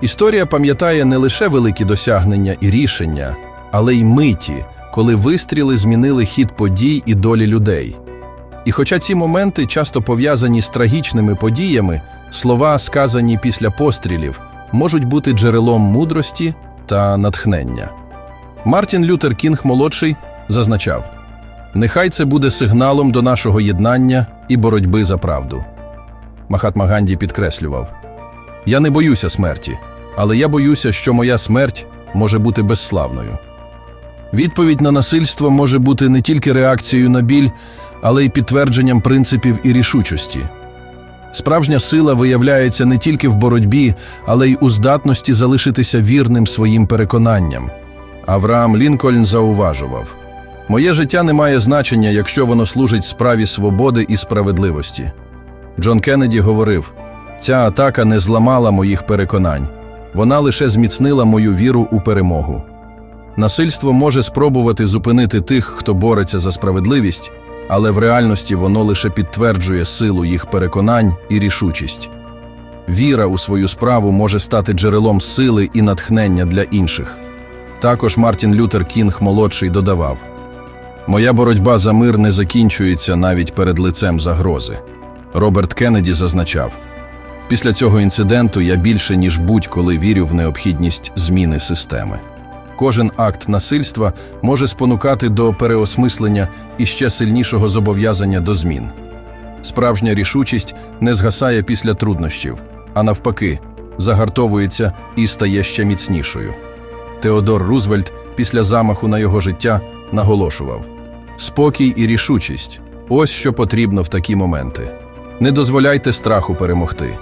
Історія пам'ятає не лише великі досягнення і рішення, але й миті, коли вистріли змінили хід подій і долі людей. І хоча ці моменти часто пов'язані з трагічними подіями, слова, сказані після пострілів, можуть бути джерелом мудрості та натхнення. Мартін Лютер Кінг молодший зазначав: Нехай це буде сигналом до нашого єднання і боротьби за правду. Махатма Ганді підкреслював: Я не боюся смерті, але я боюся, що моя смерть може бути безславною. Відповідь на насильство може бути не тільки реакцією на біль, але й підтвердженням принципів і рішучості. Справжня сила виявляється не тільки в боротьбі, але й у здатності залишитися вірним своїм переконанням. Авраам Лінкольн зауважував: Моє життя не має значення, якщо воно служить справі свободи і справедливості. Джон Кеннеді говорив: ця атака не зламала моїх переконань, вона лише зміцнила мою віру у перемогу. Насильство може спробувати зупинити тих, хто бореться за справедливість, але в реальності воно лише підтверджує силу їх переконань і рішучість. Віра у свою справу може стати джерелом сили і натхнення для інших. Також Мартін Лютер Кінг молодший додавав: Моя боротьба за мир не закінчується навіть перед лицем загрози. Роберт Кеннеді зазначав: після цього інциденту я більше ніж будь-коли вірю в необхідність зміни системи. Кожен акт насильства може спонукати до переосмислення і ще сильнішого зобов'язання до змін. Справжня рішучість не згасає після труднощів, а навпаки, загартовується і стає ще міцнішою. Теодор Рузвельт після замаху на його життя наголошував: спокій і рішучість ось що потрібно в такі моменти. Не дозволяйте страху перемогти.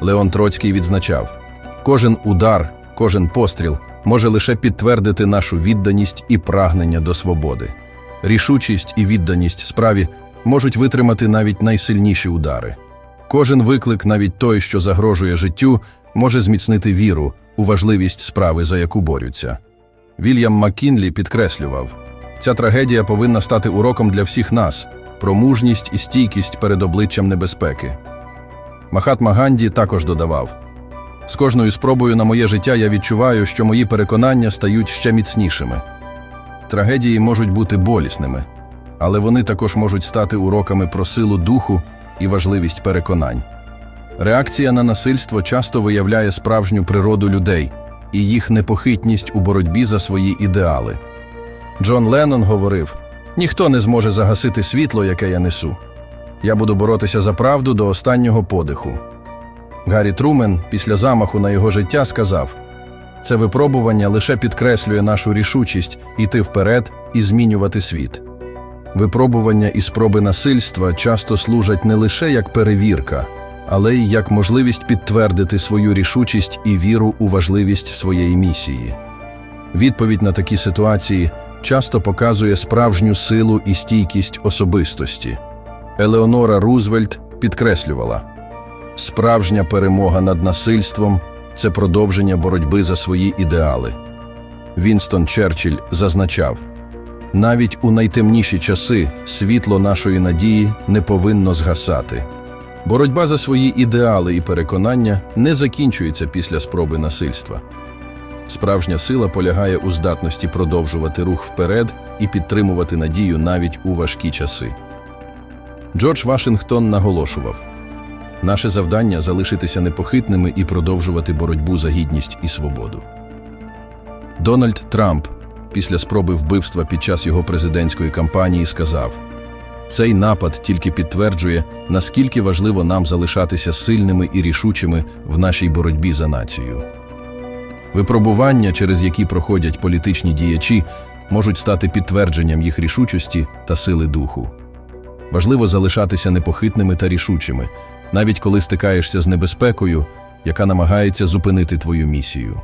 Леон Троцький відзначав: кожен удар, кожен постріл може лише підтвердити нашу відданість і прагнення до свободи. Рішучість і відданість справі можуть витримати навіть найсильніші удари. Кожен виклик, навіть той, що загрожує життю, може зміцнити віру у важливість справи, за яку борються. Вільям Маккінлі підкреслював: ця трагедія повинна стати уроком для всіх нас про мужність і стійкість перед обличчям небезпеки. Махатма Ганді також додавав: з кожною спробою на моє життя я відчуваю, що мої переконання стають ще міцнішими. Трагедії можуть бути болісними, але вони також можуть стати уроками про силу духу і важливість переконань. Реакція на насильство часто виявляє справжню природу людей і їх непохитність у боротьбі за свої ідеали. Джон Леннон говорив: ніхто не зможе загасити світло, яке я несу. Я буду боротися за правду до останнього подиху. Гаррі Трумен після замаху на його життя сказав: це випробування лише підкреслює нашу рішучість йти вперед і змінювати світ. Випробування і спроби насильства часто служать не лише як перевірка, але й як можливість підтвердити свою рішучість і віру у важливість своєї місії. Відповідь на такі ситуації часто показує справжню силу і стійкість особистості. Елеонора Рузвельт підкреслювала: справжня перемога над насильством це продовження боротьби за свої ідеали. Вінстон Черчилль зазначав: навіть у найтемніші часи світло нашої надії не повинно згасати. Боротьба за свої ідеали і переконання не закінчується після спроби насильства. Справжня сила полягає у здатності продовжувати рух вперед і підтримувати надію навіть у важкі часи. Джордж Вашингтон наголошував: наше завдання залишитися непохитними і продовжувати боротьбу за гідність і свободу. Дональд Трамп після спроби вбивства під час його президентської кампанії сказав: цей напад тільки підтверджує, наскільки важливо нам залишатися сильними і рішучими в нашій боротьбі за націю. Випробування, через які проходять політичні діячі, можуть стати підтвердженням їх рішучості та сили духу. Важливо залишатися непохитними та рішучими, навіть коли стикаєшся з небезпекою, яка намагається зупинити твою місію.